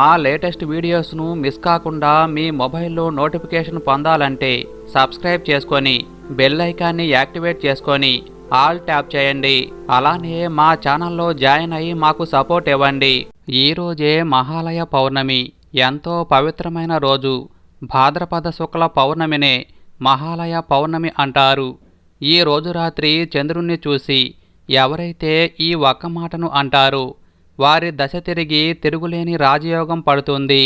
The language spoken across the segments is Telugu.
మా లేటెస్ట్ వీడియోస్ను మిస్ కాకుండా మీ మొబైల్లో నోటిఫికేషన్ పొందాలంటే సబ్స్క్రైబ్ చేసుకొని బెల్ ఐకాన్ని యాక్టివేట్ చేసుకొని ఆల్ ట్యాప్ చేయండి. అలానే మా ఛానల్లో జాయిన్ అయ్యి మాకు సపోర్ట్ ఇవ్వండి. ఈరోజే మహాలయ పౌర్ణమి. ఎంతో పవిత్రమైన రోజు. భాద్రపద శుక్ల పౌర్ణమినే మహాలయ పౌర్ణమి అంటారు. ఈ రోజు రాత్రి చంద్రుణ్ణి చూసి ఎవరైతే ఈ ఒక్క మాటను అంటారో వారి దశ తిరిగి తిరుగులేని రాజయోగం పడుతుంది.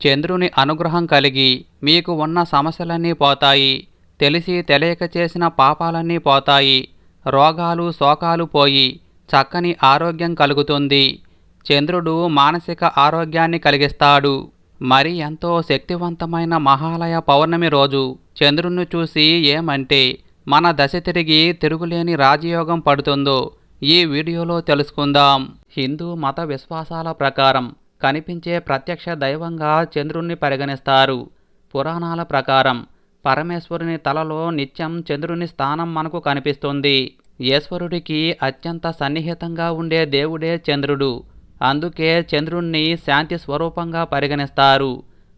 చంద్రుని అనుగ్రహం కలిగి మీకు ఉన్న సమస్యలన్నీ పోతాయి. తెలిసి తెలియక చేసిన పాపాలన్నీ పోతాయి. రోగాలు శోకాలు పోయి చక్కని ఆరోగ్యం కలుగుతుంది. చంద్రుడు మానసిక ఆరోగ్యాన్ని కలిగిస్తాడు. మరి ఎంతో శక్తివంతమైన మహాలయ పౌర్ణమి రోజు చంద్రుణ్ణి చూసి ఏమంటే మన దశ తిరిగి తిరుగులేని రాజయోగం పడుతుందో ఈ వీడియోలో తెలుసుకుందాం. హిందూ మత విశ్వాసాల ప్రకారం కనిపించే ప్రత్యక్ష దైవంగా చంద్రుణ్ణి పరిగణిస్తారు. పురాణాల ప్రకారం పరమేశ్వరుని తలలో నిత్యం చంద్రుని స్థానం మనకు కనిపిస్తుంది. ఈశ్వరుడికి అత్యంత సన్నిహితంగా ఉండే దేవుడే చంద్రుడు. అందుకే చంద్రుణ్ణి శాంతి స్వరూపంగా పరిగణిస్తారు.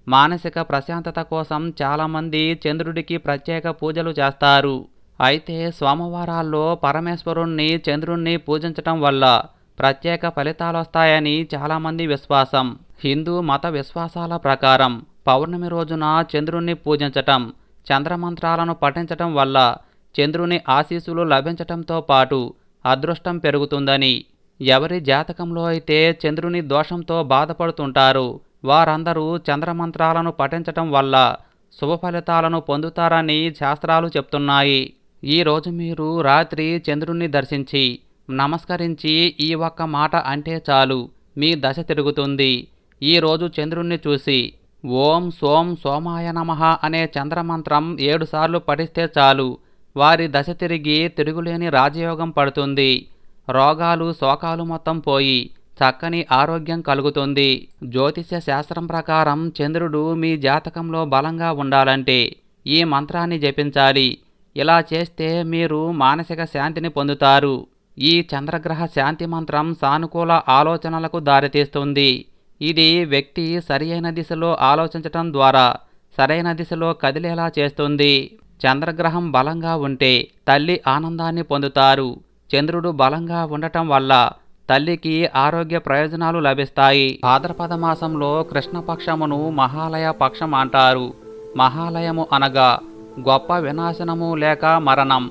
మానసిక ప్రశాంతత కోసం చాలామంది చంద్రుడికి ప్రత్యేక పూజలు చేస్తారు. అయితే సోమవారాల్లో పరమేశ్వరుణ్ణి చంద్రుణ్ణి పూజించటం వల్ల ప్రత్యేక ఫలితాలు వస్తాయని చాలామంది విశ్వాసం. హిందూ మత విశ్వాసాల ప్రకారం పౌర్ణమి రోజున చంద్రుణ్ణి పూజించటం చంద్రమంత్రాలను పఠించటం వల్ల చంద్రుని ఆశీస్సులు లభించటంతో పాటు అదృష్టం పెరుగుతుందని. ఎవరి జాతకంలో అయితే చంద్రుని దోషంతో బాధపడుతుంటారు వారందరూ చంద్రమంత్రాలను పఠించటం వల్ల శుభ ఫలితాలను పొందుతారని శాస్త్రాలు చెప్తున్నాయి. ఈ రోజు మీరు రాత్రి చంద్రుణ్ణి దర్శించి నమస్కరించి ఈ ఒక్క మాట అంటే చాలు మీ దశ తిరుగుతుంది. ఈ రోజు చంద్రుణ్ణి చూసి ఓం సోం సోమాయ నమః అనే చంద్రమంత్రం ఏడుసార్లు పఠిస్తే చాలు. వారి దశ తిరిగి తిరుగులేని రాజయోగం పడుతుంది. రోగాలు శోకాలు మొత్తం పోయి చక్కని ఆరోగ్యం కలుగుతుంది. జ్యోతిష్య శాస్త్రం ప్రకారం చంద్రుడు మీ జాతకంలో బలంగా ఉండాలంటే ఈ మంత్రాన్ని జపించాలి. ఇలా చేస్తే మీరు మానసిక శాంతిని పొందుతారు. ఈ చంద్రగ్రహ శాంతి మంత్రం సానుకూల ఆలోచనలకు దారితీస్తుంది. ఇది వ్యక్తి సరియైన దిశలో ఆలోచించటం ద్వారా సరైన దిశలో కదిలేలా చేస్తుంది. చంద్రగ్రహం బలంగా ఉంటే తల్లి ఆనందాన్ని పొందుతారు. చంద్రుడు బలంగా ఉండటం వల్ల తల్లికి ఆరోగ్య ప్రయోజనాలు లభిస్తాయి. భాద్రపద మాసంలో కృష్ణపక్షమును మహాలయ పక్షం అంటారు. మహాలయము అనగా గొప్ప వినాశనము లేక మరణం.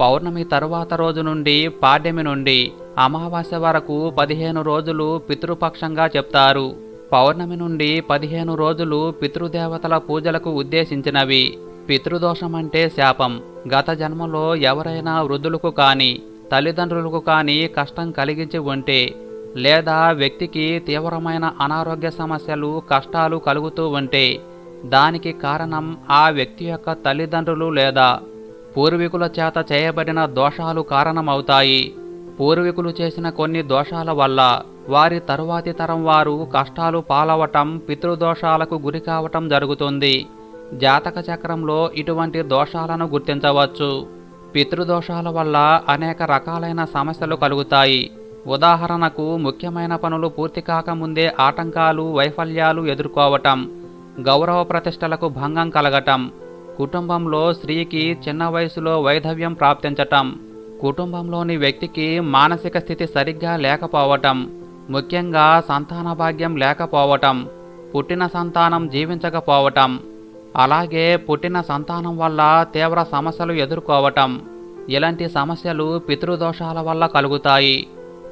పౌర్ణమి తరువాత రోజు నుండి పాడ్యమి నుండి అమావాస్య వరకు పదిహేను రోజులు పితృపక్షంగా చెప్తారు. పౌర్ణమి నుండి పదిహేను రోజులు పితృదేవతల పూజలకు ఉద్దేశించినవి. పితృదోషమంటే శాపం. గత జన్మలో ఎవరైనా వృద్ధులకు కానీ తల్లిదండ్రులకు కానీ కష్టం కలిగించి ఉంటే లేదా వ్యక్తికి తీవ్రమైన అనారోగ్య సమస్యలు కష్టాలు కలుగుతూ ఉంటే దానికి కారణం ఆ వ్యక్తి యొక్క తల్లిదండ్రులు లేదా పూర్వీకుల చేత చేయబడిన దోషాలు కారణమవుతాయి. పూర్వీకులు చేసిన కొన్ని దోషాల వల్ల వారి తరువాతి తరం వారు కష్టాలు పాలవటం పితృదోషాలకు గురి కావటం జరుగుతుంది. జాతక చక్రంలో ఇటువంటి దోషాలను గుర్తించవచ్చు. పితృదోషాల వల్ల అనేక రకాలైన సమస్యలు కలుగుతాయి. ఉదాహరణకు ముఖ్యమైన పనులు పూర్తి కాకముందే ఆటంకాలు వైఫల్యాలు ఎదుర్కోవటం గౌరవ ప్రతిష్టలకు భంగం కలగటం. కుటుంబంలో స్త్రీకి చిన్న వయసులో వైధవ్యం ప్రాప్తించటం. కుటుంబంలోని వ్యక్తికి మానసిక స్థితి సరిగ్గా లేకపోవటం. ముఖ్యంగా సంతాన భాగ్యం లేకపోవటం. పుట్టిన సంతానం జీవించకపోవటం. అలాగే పుట్టిన సంతానం వల్ల తీవ్ర సమస్యలు ఎదుర్కోవటం. ఇలాంటి సమస్యలు పితృదోషాల వల్ల కలుగుతాయి.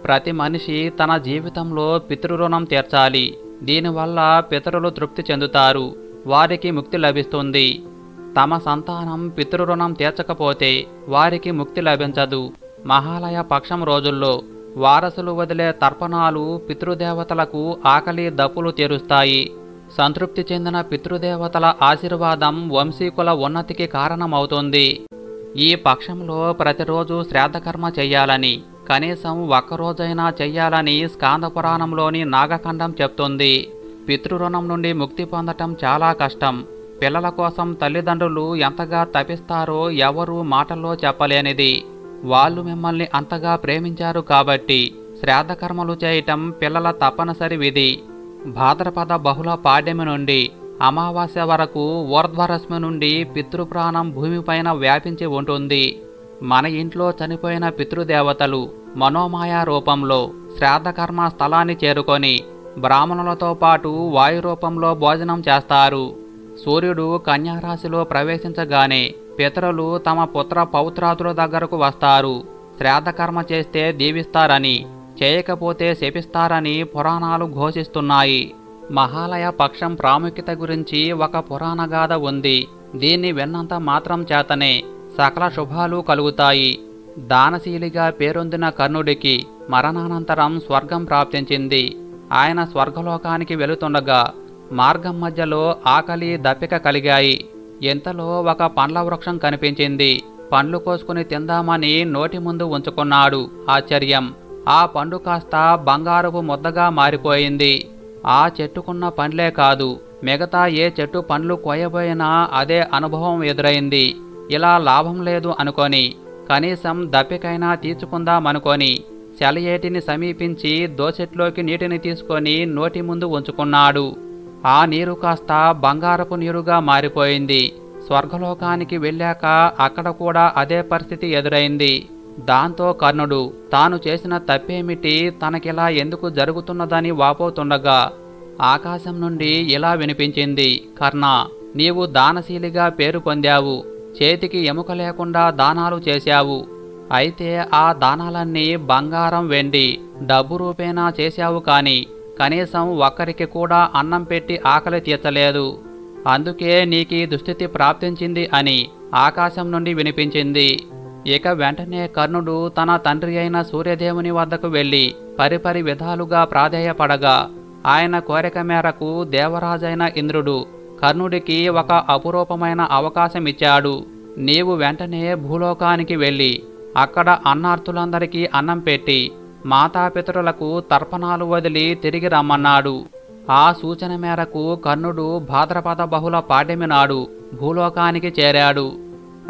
ప్రతి మనిషి తన జీవితంలో పితృరుణం తీర్చాలి. దీనివల్ల పితరులు తృప్తి చెందుతారు. వారికి ముక్తి లభిస్తుంది. తమ సంతానం పితృరుణం తీర్చకపోతే వారికి ముక్తి లభించదు. మహాలయ పక్షం రోజుల్లో వారసులు వదిలే తర్పణాలు పితృదేవతలకు ఆకలి దప్పులు తీరుస్తాయి. సంతృప్తి చెందిన పితృదేవతల ఆశీర్వాదం వంశీకుల ఉన్నతికి కారణమవుతుంది. ఈ పక్షంలో ప్రతిరోజు శ్రాద్ధకర్మ చేయాలని కనీసం ఒక్కరోజైనా చెయ్యాలని స్కాంద పురాణంలోని నాగఖండం చెప్తుంది. పితృరుణం నుండి ముక్తి పొందటం చాలా కష్టం. పిల్లల కోసం తల్లిదండ్రులు ఎంతగా తపిస్తారో ఎవరూ మాటల్లో చెప్పలేనిది. వాళ్ళు మిమ్మల్ని అంతగా ప్రేమించారు కాబట్టి శ్రాద్ధకర్మలు చేయటం పిల్లల తప్పనిసరి విధి. భాద్రపద బహుళ పాడ్యమి నుండి అమావాస్య వరకు ఊర్ధ్వరశ్మి నుండి పితృప్రాణం భూమిపైన వ్యాపించి ఉంటుంది. మన ఇంట్లో చనిపోయిన పితృదేవతలు మనోమాయ రూపంలో శ్రాద్ధకర్మ స్థలాన్ని చేరుకొని బ్రాహ్మణులతో పాటు వాయు రూపంలో భోజనం చేస్తారు. సూర్యుడు కన్యారాశిలో ప్రవేశించగానే పితరులు తమ పుత్ర పౌత్రాతుల దగ్గరకు వస్తారు. శ్రాద్ధకర్మ చేస్తే దీవిస్తారని చేయకపోతే శపిస్తారని పురాణాలు ఘోషిస్తున్నాయి. మహాలయ పక్షం ప్రాముఖ్యత గురించి ఒక పురాణగాథ ఉంది. దీన్ని విన్నంత మాత్రం చేతనే సకల శుభాలు కలుగుతాయి. దానశీలిగా పేరొందిన కర్ణుడికి మరణానంతరం స్వర్గం ప్రాప్తించింది. ఆయన స్వర్గలోకానికి వెళుతుండగా మార్గం మధ్యలో ఆకలి దప్పిక కలిగాయి. ఇంతలో ఒక పండ్ల వృక్షం కనిపించింది. పండ్లు కోసుకుని తిందామని నోటి ముందు ఉంచుకున్నాడు ఆశ్చర్యం. ఆ పండు కాస్త బంగారపు ముద్దగా మారిపోయింది. ఆ చెట్టుకున్న పండ్లే కాదు మిగతా ఏ చెట్టు పండ్లు కోయబోయినా అదే అనుభవం ఎదురైంది. ఇలా లాభం లేదు అనుకొని కనీసం దప్పికైనా తీర్చుకుందామనుకొని సెలయేటిని సమీపించి దోచెట్లోకి నీటిని తీసుకొని నోటి ముందు ఉంచుకున్నాడు. ఆ నీరు కాస్త బంగారపు నీరుగా మారిపోయింది. స్వర్గలోకానికి వెళ్ళాక అక్కడ కూడా అదే పరిస్థితి ఎదురైంది. దాంతో కర్ణుడు తాను చేసిన తప్పేమిటి తనకిలా ఎందుకు జరుగుతున్నదని వాపోతుండగా ఆకాశం నుండి ఇలా వినిపించింది కర్ణ నీవు దానశీలిగా పేరు పొందావు. చేతికి ఎముక లేకుండా దానాలు చేశావు. అయితే ఆ దానాలన్నీ బంగారం వెండి డబ్బు రూపేణా చేశావు కాని కనీసం ఒక్కరికి కూడా అన్నం పెట్టి ఆకలి తీర్చలేదు. అందుకే నీకీ దుస్థితి ప్రాప్తించింది అని ఆకాశం నుండి వినిపించింది. ఇక వెంటనే కర్ణుడు తన తండ్రి అయిన సూర్యదేవుని వద్దకు వెళ్ళి పరిపరి విధాలుగా ప్రాధేయపడగా ఆయన కోరిక మేరకు దేవరాజైన ఇంద్రుడు కర్ణుడికి ఒక అపురూపమైన అవకాశం ఇచ్చాడు నీవు వెంటనే భూలోకానికి వెళ్ళి అక్కడ అన్నార్థులందరికీ అన్నం పెట్టి మాతాపితరులకు తర్పణాలు వదిలి తిరిగి రమ్మన్నాడు. ఆ సూచన మేరకు కర్ణుడు భాద్రపద బహుళ పాడ్యమి నాడు భూలోకానికి చేరాడు.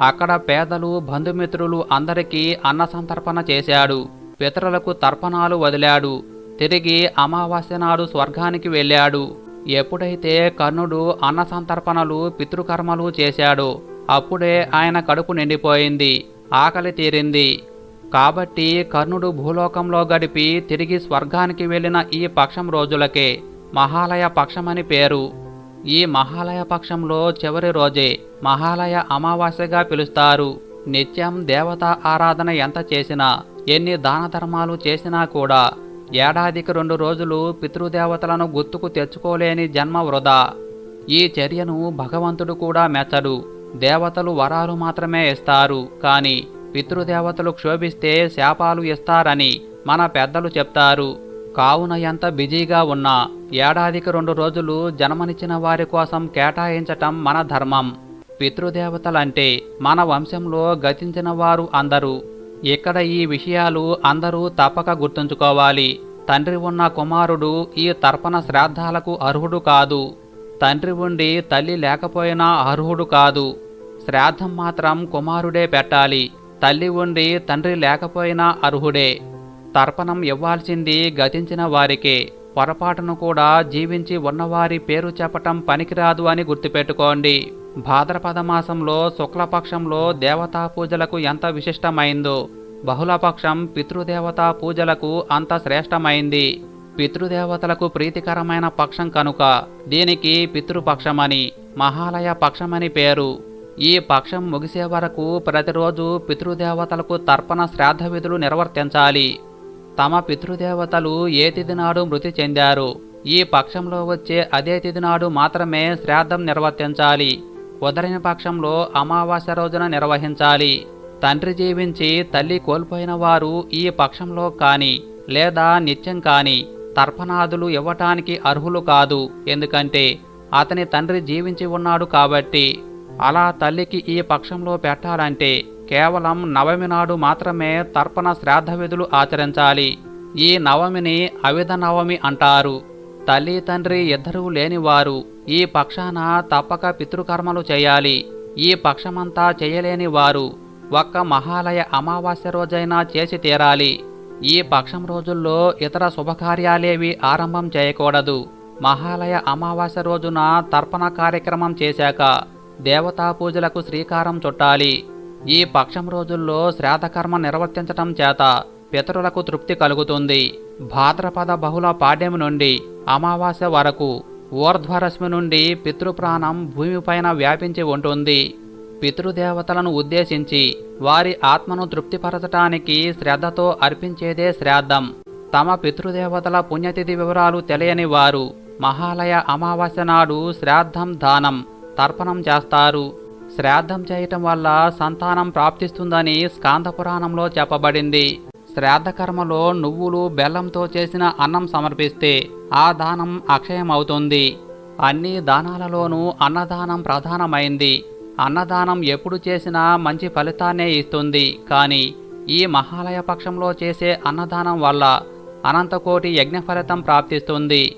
అక్కడ పేదలు బంధుమిత్రులు అందరికీ అన్న సంతర్పణ చేశాడు. పితరులకు తర్పణాలు వదిలాడు. తిరిగి అమావాస్య నాడు స్వర్గానికి వెళ్ళాడు. ఎప్పుడైతే కర్ణుడు అన్న సంతర్పణలు పితృకర్మలు చేశాడు అప్పుడే ఆయన కడుపు నిండిపోయింది ఆకలి తీరింది. కాబట్టి కర్ణుడు భూలోకంలో గడిపి తిరిగి స్వర్గానికి వెళ్ళిన ఈ పక్షం రోజులకే మహాలయ పక్షమని పేరు. ఈ మహాలయ పక్షంలో చివరి రోజే మహాలయ అమావాస్యగా పిలుస్తారు. నిత్యం దేవతా ఆరాధన ఎంత చేసినా ఎన్ని దాన ధర్మాలు చేసినా కూడా ఏడాదికి రెండు రోజులు పితృదేవతలను గుర్తుకు తెచ్చుకోలేని జన్మ వృధా ఈ చర్యను భగవంతుడు కూడా మెచ్చడు. దేవతలు వరాలు మాత్రమే ఇస్తారు. కానీ పితృదేవతలు క్షోభిస్తే శాపాలు ఇస్తారని మన పెద్దలు చెప్తారు. కావున ఎంత బిజీగా ఉన్నా ఏడాదికి రెండు రోజులు జన్మనిచ్చిన వారి కోసం కేటాయించటం మన ధర్మం. పితృదేవతలంటే మన వంశంలో గతించిన వారు అందరూ. ఇక్కడ ఈ విషయాలు అందరూ తప్పక గుర్తుంచుకోవాలి. తండ్రి ఉన్న కుమారుడు ఈ తర్పణ శ్రాద్ధాలకు అర్హుడు కాదు. తండ్రి ఉండి తల్లి లేకపోయినా అర్హుడు కాదు. శ్రాద్ధం మాత్రం కుమారుడే పెట్టాలి. తల్లి ఉండి తండ్రి లేకపోయినా అర్హుడే. తర్పణం ఇవ్వాల్సింది గతించిన వారికే. పొరపాటును కూడా జీవించి ఉన్నవారి పేరు చెప్పటం పనికిరాదు అని గుర్తుపెట్టుకోండి. భాద్రపద మాసంలో శుక్లపక్షంలో దేవతా పూజలకు ఎంత విశిష్టమైందో బహుళపక్షం పితృదేవతా పూజలకు అంత శ్రేష్టమైంది. పితృదేవతలకు ప్రీతికరమైన పక్షం కనుక దీనికి పితృపక్షమని మహాలయ పక్షమని పేరు. ఈ పక్షం ముగిసే వరకు ప్రతిరోజు పితృదేవతలకు తర్పణ శ్రాద్ధ విధులు నిర్వర్తించాలి. తమ పితృదేవతలు ఏ తిథి నాడు మృతి చెందారు? ఈ పక్షంలో వచ్చే అదే తిథి నాడు మాత్రమే శ్రాద్ధం నిర్వర్తించాలి. కుదరని పక్షంలో అమావాస్య రోజున నిర్వహించాలి. తండ్రి జీవించి తల్లి కోల్పోయిన వారు ఈ పక్షంలో కాని లేదా నిత్యం కాని తర్పణాదులు ఇవ్వటానికి అర్హులు కాదు. ఎందుకంటే అతని తండ్రి జీవించి ఉన్నాడు కాబట్టి అలా తల్లికి ఈ పక్షంలో పెట్టాలంటే కేవలం నవమి నాడు మాత్రమే తర్పణ శ్రాద్ధ విధులు ఆచరించాలి. ఈ నవమిని అవిధ నవమి అంటారు. తల్లి తండ్రి ఇద్దరూ లేనివారు ఈ పక్షాన తప్పక పితృకర్మలు చేయాలి. ఈ పక్షమంతా చేయలేని వారు ఒక్క మహాలయ అమావాస్య రోజైనా చేసి తీరాలి. ఈ పక్షం రోజుల్లో ఇతర శుభకార్యాలేవి ఆరంభం చేయకూడదు. మహాలయ అమావాస్య రోజున తర్పణ కార్యక్రమం చేశాక దేవతా పూజలకు శ్రీకారం చుట్టాలి. ఈ పక్షం రోజుల్లో శ్రాద్ధకర్మ నిర్వర్తించటం చేత పితరులకు తృప్తి కలుగుతుంది. భాద్రపద బహుళ పాడ్యం నుండి అమావాస్య వరకు ఊర్ధ్వరశ్మి నుండి పితృప్రాణం భూమిపైన వ్యాపించి ఉంటుంది. పితృదేవతలను ఉద్దేశించి వారి ఆత్మను తృప్తిపరచటానికి శ్రద్ధతో అర్పించేదే శ్రాద్ధం. తమ పితృదేవతల పుణ్యతిథి వివరాలు తెలియని వారు మహాలయ అమావాస్య నాడు శ్రాద్ధం దానం తర్పణం చేస్తారు. శ్రాద్ధం చేయటం వల్ల సంతానం ప్రాప్తిస్తుందని స్కాంద పురాణంలో చెప్పబడింది. శ్రాద్ధకర్మలో నువ్వులు బెల్లంతో చేసిన అన్నం సమర్పిస్తే ఆ దానం అక్షయమవుతుంది. అన్ని దానాలలోనూ అన్నదానం ప్రధానమైంది. అన్నదానం ఎప్పుడు చేసినా మంచి ఫలితాన్నే ఇస్తుంది. కానీ ఈ మహాలయ పక్షంలో చేసే అన్నదానం వల్ల అనంతకోటి యజ్ఞ ఫలితం ప్రాప్తిస్తుంది.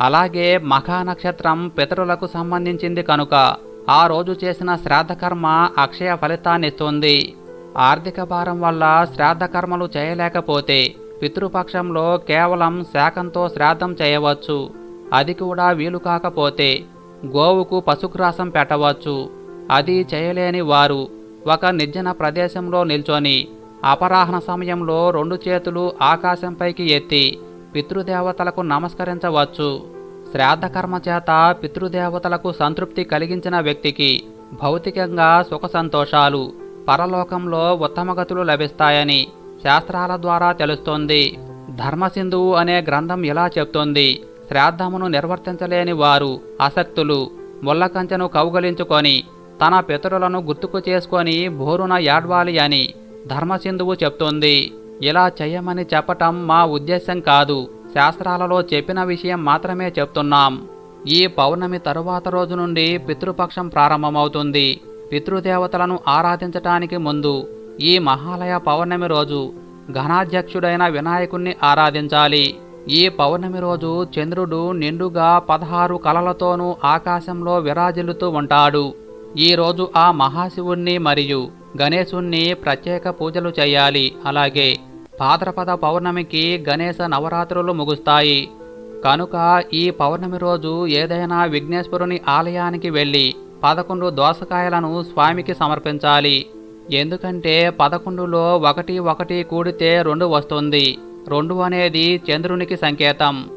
అలాగే మఖానక్షత్రం పితరులకు సంబంధించింది కనుక ఆ రోజు చేసిన శ్రాద్ధకర్మ అక్షయ ఫలితాన్నిస్తుంది. ఆర్థిక భారం వల్ల శ్రాద్ధకర్మలు చేయలేకపోతే పితృపక్షంలో కేవలం శాకంతో శ్రాద్ధం చేయవచ్చు. అది కూడా వీలు కాకపోతే గోవుకు పశుగ్రాసం పెట్టవచ్చు. అది చేయలేని వారు ఒక నిర్జన ప్రదేశంలో నిల్చొని అపరాహ్న సమయంలో రెండు చేతులు ఆకాశంపైకి ఎత్తి పితృదేవతలకు నమస్కరించవచ్చు. శ్రాద్ధకర్మ చేత పితృదేవతలకు సంతృప్తి కలిగించిన వ్యక్తికి భౌతికంగా సుఖ సంతోషాలు పరలోకంలో ఉత్తమగతులు లభిస్తాయని శాస్త్రాల ద్వారా తెలుస్తోంది. ధర్మసింధువు అనే గ్రంథం ఇలా చెప్తోంది. శ్రాద్ధమును నిర్వర్తించలేని వారు అసక్తులు ముళ్ళకంచెను కౌగలించుకొని తన పితరులను గుర్తుకు చేసుకొని బోరున యాడ్వాలి అని ధర్మసింధువు చెప్తోంది. ఇలా చెయ్యమని చెప్పటం మా ఉద్దేశం కాదు. శాస్త్రాలలో చెప్పిన విషయం మాత్రమే చెప్తున్నాం. ఈ పౌర్ణమి తరువాత రోజు నుండి పితృపక్షం ప్రారంభమవుతుంది. పితృదేవతలను ఆరాధించటానికి ముందు ఈ మహాలయ పౌర్ణమి రోజు ఘనాధ్యక్షుడైన వినాయకుణ్ణి ఆరాధించాలి. ఈ పౌర్ణమి రోజు చంద్రుడు నిండుగా పదహారు కలలతోనూ ఆకాశంలో విరాజిల్లుతూ ఉంటాడు. ఈ రోజు ఆ మహాశివుణ్ణి మరియు గణేశుణ్ణి ప్రత్యేక పూజలు చేయాలి. అలాగే భాద్రపద పౌర్ణమికి గణేశ నవరాత్రులు ముగుస్తాయి. కనుక ఈ పౌర్ణమి రోజు ఏదైనా విఘ్నేశ్వరుని ఆలయానికి వెళ్ళి పదకొండు దోసకాయలను స్వామికి సమర్పించాలి. ఎందుకంటే పదకొండులో ఒకటి ఒకటి కూడితే రెండు వస్తుంది. రెండు అనేది చంద్రునికి సంకేతం.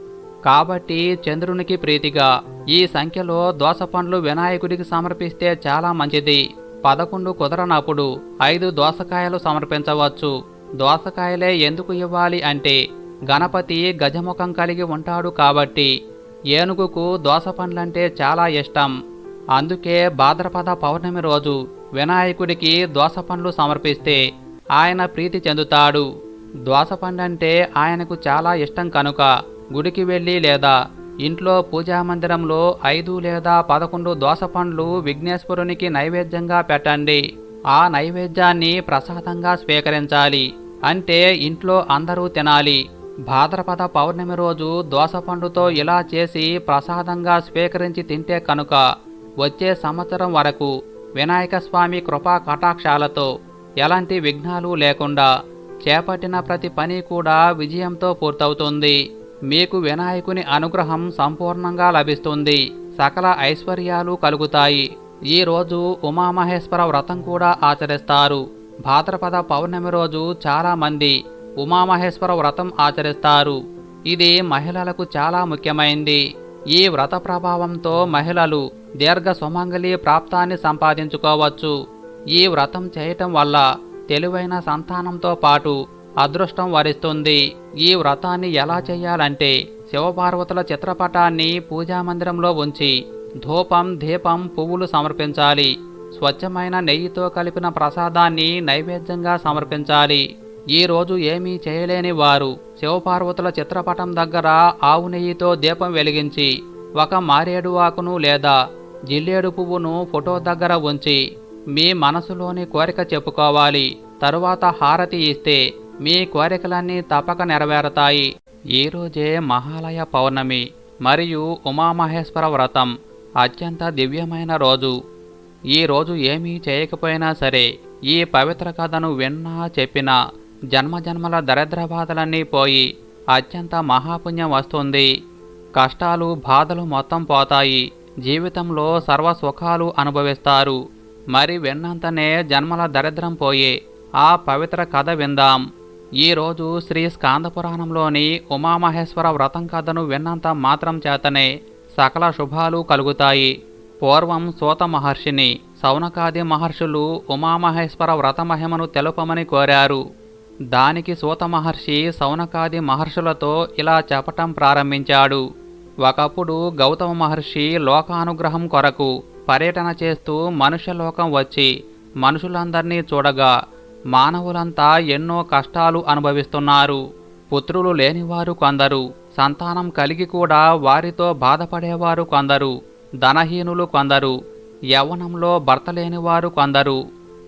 కాబట్టి చంద్రునికి ప్రీతిగా. ఈ సంఖ్యలో దోస పండ్లు వినాయకుడికి సమర్పిస్తే చాలా మంచిది. పదకొండు కుదరనప్పుడు ఐదు దోసకాయలు సమర్పించవచ్చు. దోసకాయలే ఎందుకు ఇవ్వాలి అంటే గణపతి గజముఖం కలిగి ఉంటాడు కాబట్టి. ఏనుగుకు దోస పండ్లంటే చాలా ఇష్టం. అందుకే భాద్రపద పౌర్ణమి రోజు వినాయకుడికి దోస పండ్లు సమర్పిస్తే ఆయన ప్రీతి చెందుతాడు. దోస పండంటే ఆయనకు చాలా ఇష్టం కనుక గుడికి వెళ్ళి లేదా ఇంట్లో పూజా మందిరంలో ఐదు లేదా పదకొండు దోస పండ్లు విఘ్నేశ్వరునికి నైవేద్యంగా పెట్టండి. ఆ నైవేద్యాన్ని ప్రసాదంగా స్వీకరించాలి. అంటే ఇంట్లో అందరూ తినాలి. భాద్రపద పౌర్ణమి రోజు దోసపండుతో ఇలా చేసి ప్రసాదంగా స్వీకరించి తింటే కనుక వచ్చే సంవత్సరం వరకు వినాయక స్వామి కృపా కటాక్షాలతో ఎలాంటి విఘ్నాలు లేకుండా చేపట్టిన ప్రతి పని కూడా విజయంతో పూర్తవుతుంది. మీకు వినాయకుని అనుగ్రహం సంపూర్ణంగా లభిస్తుంది. సకల ఐశ్వర్యాలు కలుగుతాయి. ఈ రోజు ఉమామహేశ్వర వ్రతం కూడా ఆచరిస్తారు. భాద్రపద పౌర్ణమి రోజు చాలామంది ఉమామహేశ్వర వ్రతం ఆచరిస్తారు. ఇది మహిళలకు చాలా ముఖ్యమైంది. ఈ వ్రత ప్రభావంతో మహిళలు దీర్ఘ సుమంగళి ప్రాప్తాన్ని సంపాదించుకోవచ్చు. ఈ వ్రతం చేయటం వల్ల తెలివైన సంతానంతో పాటు అదృష్టం వరిస్తుంది. ఈ వ్రతాన్ని ఎలా చేయాలంటే శివపార్వతుల చిత్రపటాన్ని పూజామందిరంలో ఉంచి ధూపం దీపం పువ్వులు సమర్పించాలి. స్వచ్ఛమైన నెయ్యితో కలిపిన ప్రసాదాన్ని నైవేద్యంగా సమర్పించాలి. ఈ రోజు ఏమీ చేయలేని వారు శివపార్వతుల చిత్రపటం దగ్గర ఆవు నెయ్యితో దీపం వెలిగించి ఒక మారేడు ఆకును లేదా జిల్లేడు పువ్వును ఫోటో దగ్గర ఉంచి మీ మనసులోని కోరిక చెప్పుకోవాలి. తరువాత హారతి ఇస్తే మీ కోరికలన్నీ తప్పక నెరవేరతాయి. ఈ రోజే మహాలయ పౌర్ణమి మరియు ఉమామహేశ్వర వ్రతం అత్యంత దివ్యమైన రోజు. ఈ రోజు ఏమీ చేయకపోయినా సరే ఈ పవిత్ర కథను విన్నా చెప్పినా జన్మజన్మల దరిద్ర బాధలన్నీ పోయి అత్యంత మహాపుణ్యం వస్తుంది. కష్టాలు బాధలు మొత్తం పోతాయి. జీవితంలో సర్వ సుఖాలు అనుభవిస్తారు. మరి విన్నంతనే జన్మల దరిద్రం పోయే ఆ పవిత్ర కథ విందాం. ఈరోజు శ్రీ స్కాందపురాణంలోని ఉమామహేశ్వర వ్రతం కథను విన్నంత మాత్రం చేతనే సకల శుభాలు కలుగుతాయి. పూర్వం సూత మహర్షిని సౌనకాది మహర్షులు ఉమామహేశ్వర వ్రత మహిమను తెలుపమని కోరారు. దానికి సూత మహర్షి సౌనకాది మహర్షులతో ఇలా చెప్పటం ప్రారంభించాడు. ఒకప్పుడు గౌతమ మహర్షి లోకానుగ్రహం కొరకు పర్యటన చేస్తూ మనుష్యలోకం వచ్చి మనుషులందరినీ చూడగా మానవులంతా ఎన్నో కష్టాలు అనుభవిస్తున్నారు. పుత్రులు లేనివారు కొందరు సంతానం కలిగి కూడా వారితో బాధపడేవారు కొందరు ధనహీనులు కొందరు యవ్వనంలో భర్త లేనివారు కొందరు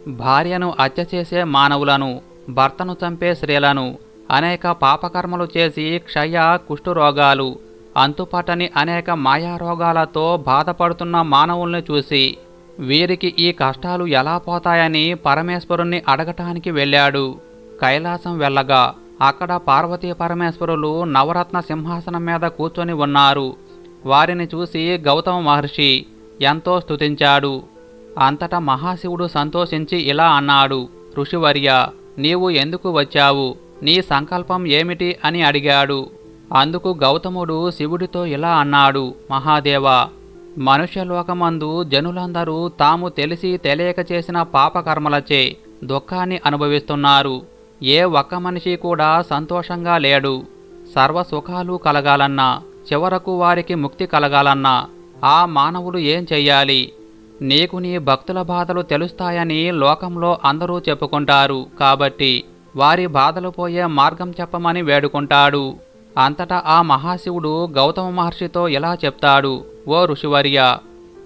భార్యను హత్య చేసే మానవులను భర్తను చంపే స్త్రీలను అనేక పాపకర్మలు చేసి క్షయ కుష్ఠురోగాలు అంతుపట్టని అనేక మాయారోగాలతో బాధపడుతున్న మానవుల్ని చూసి వీరికి ఈ కష్టాలు ఎలా పోతాయని పరమేశ్వరుణ్ణి అడగటానికి వెళ్ళాడు. కైలాసం వెళ్ళగా అక్కడ పార్వతీ పరమేశ్వరులు నవరత్న సింహాసనం మీద కూర్చొని ఉన్నారు. వారిని చూసి గౌతమ మహర్షి ఎంతో స్తుతించాడు. అంతటా మహాశివుడు సంతోషించి ఇలా అన్నాడు ఋషివర్య నీవు ఎందుకు వచ్చావు? నీ సంకల్పం ఏమిటి? అని అడిగాడు. అందుకు గౌతముడు శివుడితో ఇలా అన్నాడు మహాదేవ మనుష్యలోకమందు జనులందరూ తాము తెలిసి తెలియక చేసిన పాపకర్మలచే దుఃఖాన్ని అనుభవిస్తున్నారు. ఏ ఒక్క మనిషి కూడా సంతోషంగా లేడు. సర్వ సుఖాలు కలగాలన్నా చివరకు వారికి ముక్తి కలగాలన్నా ఆ మానవులు ఏం చెయ్యాలి? నీకు నీ భక్తుల బాధలు తెలుస్తాయని లోకంలో అందరూ చెప్పుకుంటారు. కాబట్టి వారి బాధలు పోయే మార్గం చెప్పమని వేడుకుంటాడు. అంతటా ఆ మహాశివుడు గౌతమ మహర్షితో ఇలా చెప్తాడు. ఓ ఋషివర్య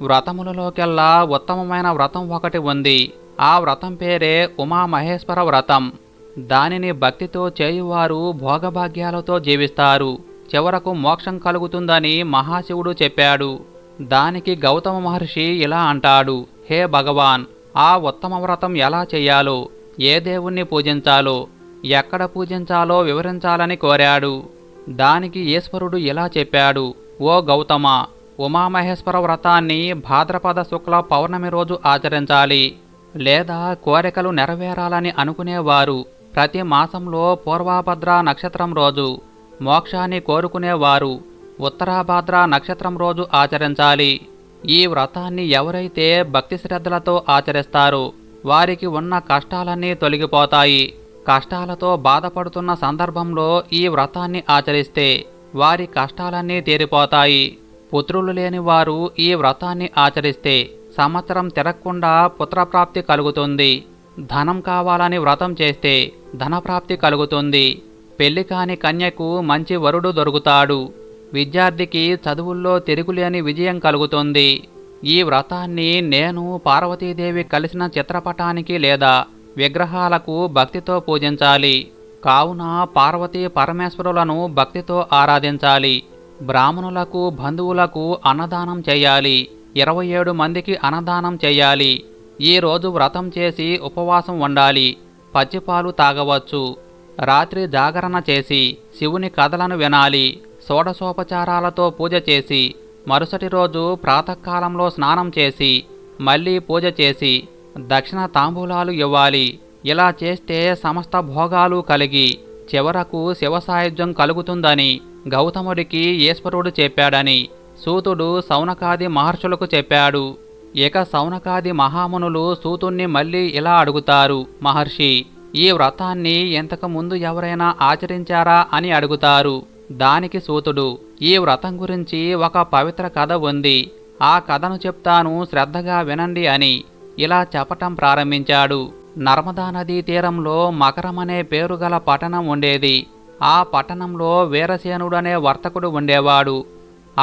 వ్రతములలోకెల్లా ఉత్తమమైన వ్రతం ఒకటి ఉంది. ఆ వ్రతం పేరే ఉమామహేశ్వర వ్రతం. దానిని భక్తితో చేయువారు భోగభాగ్యాలతో జీవిస్తారు. చివరకు మోక్షం కలుగుతుందని మహాశివుడు చెప్పాడు. దానికి గౌతమ మహర్షి ఇలా అంటాడు హే భగవాన్ ఆ ఉత్తమ వ్రతం ఎలా చేయాలో ఏ దేవుణ్ణి పూజించాలో ఎక్కడ పూజించాలో వివరించాలని కోరాడు. దానికి ఈశ్వరుడు ఇలా చెప్పాడు ఓ గౌతమ ఉమామహేశ్వర వ్రతాన్ని భాద్రపద శుక్ల పౌర్ణమి రోజు ఆచరించాలి. లేదా కోరికలు నెరవేరాలని అనుకునేవారు ప్రతి మాసంలో పూర్వాభద్ర నక్షత్రం రోజు మోక్షాన్ని కోరుకునేవారు ఉత్తరాభాద్ర నక్షత్రం రోజు ఆచరించాలి. ఈ వ్రతాన్ని ఎవరైతే భక్తి శ్రద్ధలతో ఆచరిస్తారు వారికి ఉన్న కష్టాలన్నీ తొలగిపోతాయి. కష్టాలతో బాధపడుతున్న సందర్భంలో ఈ వ్రతాన్ని ఆచరిస్తే వారి కష్టాలన్నీ తీరిపోతాయి. పుత్రులు లేని వారు ఈ వ్రతాన్ని ఆచరిస్తే సంవత్సరం తిరగకుండా పుత్రప్రాప్తి కలుగుతుంది. ధనం కావాలని వ్రతం చేస్తే ధనప్రాప్తి కలుగుతుంది. పెళ్ళి కాని కన్యకు మంచి వరుడు దొరుకుతాడు. విద్యార్థికి చదువుల్లో తిరుగులేని విజయం కలుగుతుంది. ఈ వ్రతాన్ని నేను పార్వతీదేవి కలిసిన చిత్రపటానికి లేదా విగ్రహాలకు భక్తితో పూజించాలి. కావున పార్వతీ పరమేశ్వరులను భక్తితో ఆరాధించాలి. బ్రాహ్మణులకు బంధువులకు అన్నదానం చేయాలి. ఇరవై ఏడు మందికి అన్నదానం చేయాలి. ఈరోజు వ్రతం చేసి ఉపవాసం ఉండాలి. పచ్చిపాలు తాగవచ్చు. రాత్రి జాగరణ చేసి శివుని కథలను వినాలి. షోడశోపచారాలతో పూజ చేసి మరుసటి రోజు ప్రాతకాలంలో స్నానం చేసి మళ్ళీ పూజ చేసి దక్షిణ తాంబూలాలు ఇవ్వాలి. ఇలా చేస్తే సమస్త భోగాలు కలిగి చివరకు శివ సాయుధ్యం కలుగుతుందని గౌతముడికి ఈశ్వరుడు చెప్పాడని సూతుడు సౌనకాది మహర్షులకు చెప్పాడు. ఇక సౌనకాది మహామునులు సూతుణ్ణి మళ్ళీ ఇలా అడుగుతారు మహర్షి ఈ వ్రతాన్ని ఇంతకు ముందు ఎవరైనా ఆచరించారా? అని అడుగుతారు. దానికి సూతుడు ఈ వ్రతం గురించి ఒక పవిత్ర కథ ఉంది. ఆ కథను చెప్తాను శ్రద్ధగా వినండి అని ఇలా చెప్పటం ప్రారంభించాడు. నర్మదా నదీ తీరంలో మకరమనే పేరు గల పట్టణం ఉండేది. ఆ పట్టణంలో వీరసేనుడనే వర్తకుడు ఉండేవాడు.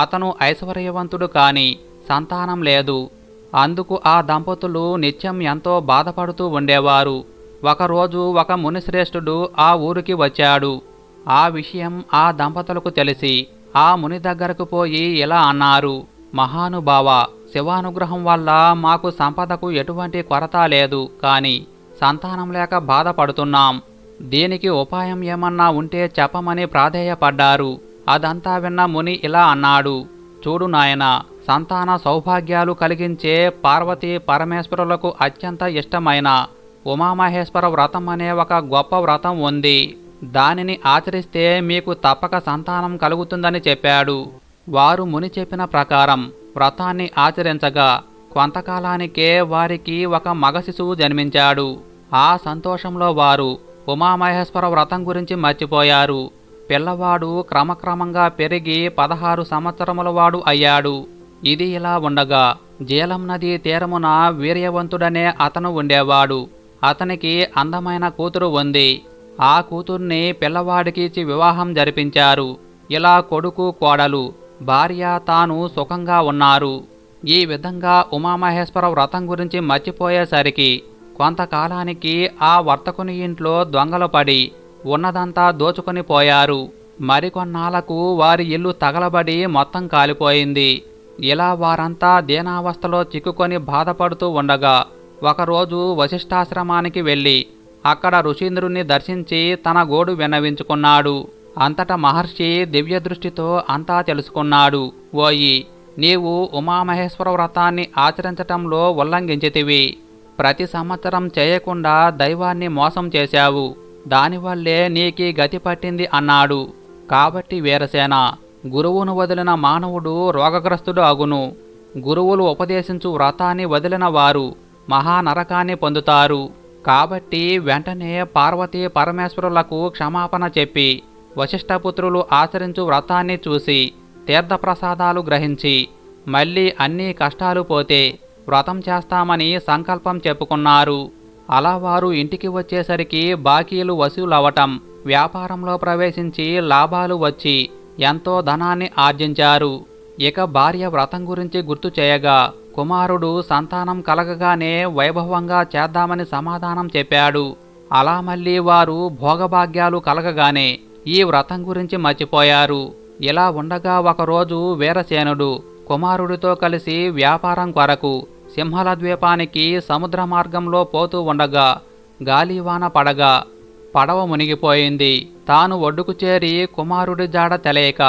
అతను ఐశ్వర్యవంతుడు కాని సంతానం లేదు. అందుకు ఆ దంపతులు నిత్యం ఎంతో బాధపడుతూ ఉండేవారు. ఒకరోజు ఒక మునిశ్రేష్ఠుడు ఆ ఊరికి వచ్చాడు. ఆ విషయం ఆ దంపతులకు తెలిసి ఆ ముని దగ్గరకు పోయి ఇలా అన్నారు? మహానుభావ శివానుగ్రహం వల్ల మాకు సంపదకు ఎటువంటి కొరత లేదు కానీ సంతానం లేక బాధపడుతున్నాం. దీనికి ఉపాయం ఏమన్నా ఉంటే చెప్పమని ప్రాధేయపడ్డారు. అదంతా విన్న ముని ఇలా అన్నాడు. చూడు నాయన సంతాన సౌభాగ్యాలు కలిగించే పార్వతీ పరమేశ్వరులకు అత్యంత ఇష్టమైన ఉమామహేశ్వర వ్రతం అనే ఒక గొప్ప వ్రతం ఉంది. దానిని ఆచరిస్తే మీకు తప్పక సంతానం కలుగుతుందని చెప్పాడు. వారు ముని చెప్పిన ప్రకారం వ్రతాన్ని ఆచరించగా కొంతకాలానికే వారికి ఒక మగ శిశువు జన్మించాడు. ఆ సంతోషంలో వారు ఉమామహేశ్వర వ్రతం గురించి మర్చిపోయారు. పిల్లవాడు క్రమక్రమంగా పెరిగి పదహారు సంవత్సరముల వాడు అయ్యాడు. ఇది ఇలా ఉండగా జీలం నది తీరమున వీర్యవంతుడనే అతను ఉండేవాడు. అతనికి అందమైన కూతురు ఉంది. ఆ కూతుర్ని పిల్లవాడికిచ్చి వివాహం జరిపించారు. ఇలా కొడుకు కోడలు భార్య తాను సుఖంగా ఉన్నారు. ఈ విధంగా ఉమామహేశ్వర వ్రతం గురించి మర్చిపోయేసరికి కొంతకాలానికి ఆ వర్తకుని ఇంట్లో దొంగలు పడి ఉన్నదంతా దోచుకొని పోయారు. మరికొన్నాళ్ళకు వారి ఇల్లు తగలబడి మొత్తం కాలిపోయింది. ఇలా వారంతా దీనావస్థలో చిక్కుకొని బాధపడుతూ ఉండగా ఒకరోజు వశిష్ఠాశ్రమానికి వెళ్ళి అక్కడ ఋషీంద్రుణ్ణి దర్శించి తన గోడు విన్నవించుకున్నాడు. అంతటా మహర్షి దివ్య దృష్టితో అంతా తెలుసుకున్నాడు. ఓయి నీవు ఉమామహేశ్వర వ్రతాన్ని ఆచరించటంలో ఉల్లంఘించితివి. ప్రతి సంవత్సరం చేయకుండా దైవాన్ని మోసం చేశావు. దానివల్లే నీకీ గతి పట్టింది అన్నాడు. కాబట్టి వీరసేన గురువును వదిలిన మానవుడు రోగగ్రస్తుడు అగును. గురువులు ఉపదేశించు వ్రతాన్ని వదిలిన వారు మహానరకాన్ని పొందుతారు. కాబట్టి వెంటనే పార్వతీ పరమేశ్వరులకు క్షమాపణ చెప్పి వశిష్ఠపుత్రులు ఆచరించు వ్రతాన్ని చూసి తీర్థప్రసాదాలు గ్రహించి మళ్ళీ అన్ని కష్టాలు పోతే వ్రతం చేస్తామని సంకల్పం చెప్పుకున్నారు. అలా వారు ఇంటికి వచ్చేసరికి బాకీలు వసూలవటం వ్యాపారంలో ప్రవేశించి లాభాలు వచ్చి ఎంతో ధనాన్ని ఆర్జించారు. ఇక భార్య వ్రతం గురించి గుర్తు చేయగా కుమారుడు సంతానం కలగగానే వైభవంగా చేద్దామని సమాధానం చెప్పాడు. అలా మళ్ళీ వారు భోగభాగ్యాలు కలగగానే ఈ వ్రతం గురించి మర్చిపోయారు. ఇలా ఉండగా ఒకరోజు వీరసేనుడు కుమారుడితో కలిసి వ్యాపారం కొరకు సింహల ద్వీపానికి సముద్ర మార్గంలో పోతూ ఉండగా గాలివాన పడగా పడవ మునిగిపోయింది. తాను ఒడ్డుకు చేరి కుమారుడి జాడ తెలియక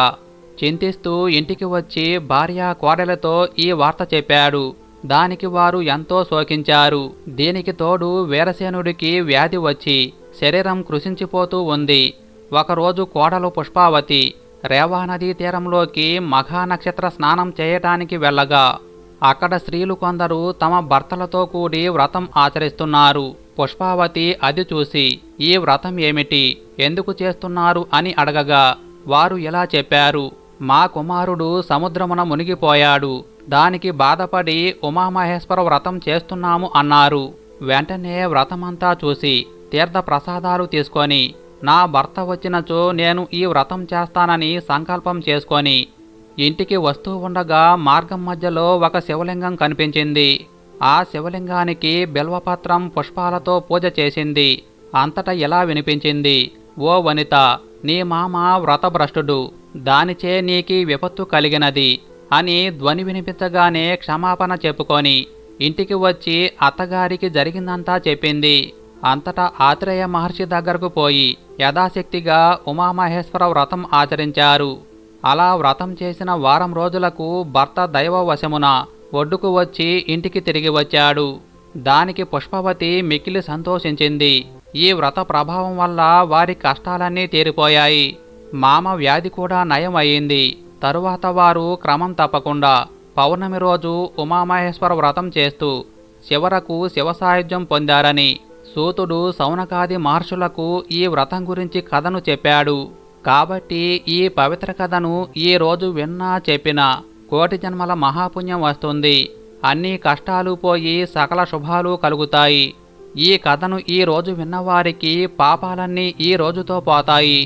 చింతిస్తూ ఇంటికి వచ్చి భార్య కోడలతో ఈ వార్త చెప్పాడు. దానికి వారు ఎంతో శోకించారు. దీనికి తోడు వీరసేనుడికి వ్యాధి వచ్చి శరీరం కృషించిపోతూ ఉంది. ఒకరోజు కోడలు పుష్పావతి రేవానదీ తీరంలోకి మఘానక్షత్ర స్నానం చేయటానికి వెళ్ళగా అక్కడ స్త్రీలు కొందరు తమ భర్తలతో కూడి వ్రతం ఆచరిస్తున్నారు. పుష్పావతి అది చూసి ఈ వ్రతం ఏమిటి? ఎందుకు చేస్తున్నారు? అని అడగగా వారు ఇలా చెప్పారు. మా కుమారుడు సముద్రమున మునిగిపోయాడు. దానికి బాధపడి ఉమామహేశ్వర వ్రతం చేస్తున్నాము అన్నారు. వెంటనే వ్రతమంతా చూసి తీర్థ ప్రసాదాలు తీసుకొని నా భర్త వచ్చినచో నేను ఈ వ్రతం చేస్తానని సంకల్పం చేసుకొని ఇంటికి వస్తూ ఉండగా మార్గం మధ్యలో ఒక శివలింగం కనిపించింది. ఆ శివలింగానికి బిల్వపత్రం పుష్పాలతో పూజ చేసింది. అంతటా ఇలా వినిపించింది. ఓ వనిత నీ మామ వ్రతభ్రష్టుడు దానిచే నీకి విపత్తు కలిగినది అని ధ్వని వినిపించగానే క్షమాపణ చెప్పుకొని ఇంటికి వచ్చి అత్తగారికి జరిగిందంతా చెప్పింది. అంతటా ఆత్రేయ మహర్షి దగ్గరకు పోయి యథాశక్తిగా ఉమామహేశ్వర వ్రతం ఆచరించారు. అలా వ్రతం చేసిన వారం రోజులకు భర్త దైవవశమున ఒడ్డుకు వచ్చి ఇంటికి తిరిగి వచ్చాడు. దానికి పుష్పవతి మిక్కిలి సంతోషించింది. ఈ వ్రత ప్రభావం వల్ల వారి కష్టాలన్నీ తీరిపోయాయి. మామ వ్యాధి కూడా నయం అయింది తరువాత వారు క్రమం తప్పకుండా పౌర్ణమి రోజు ఉమామహేశ్వర వ్రతం చేస్తూ శివరకు శివసాయుధ్యం పొందారని సూతుడు సౌనకాది మహర్షులకు ఈ వ్రతం గురించి కథను చెప్పాడు. కాబట్టి ఈ పవిత్ర కథను ఈ రోజు విన్నా చెప్పినా కోటి జన్మల మహాపుణ్యం వస్తుంది. అన్ని కష్టాలు పోయి సకల శుభాలు కలుగుతాయి. ఈ కథను ఈ రోజు విన్నవారికి పాపాలన్నీ ఈ రోజుతో పోతాయి.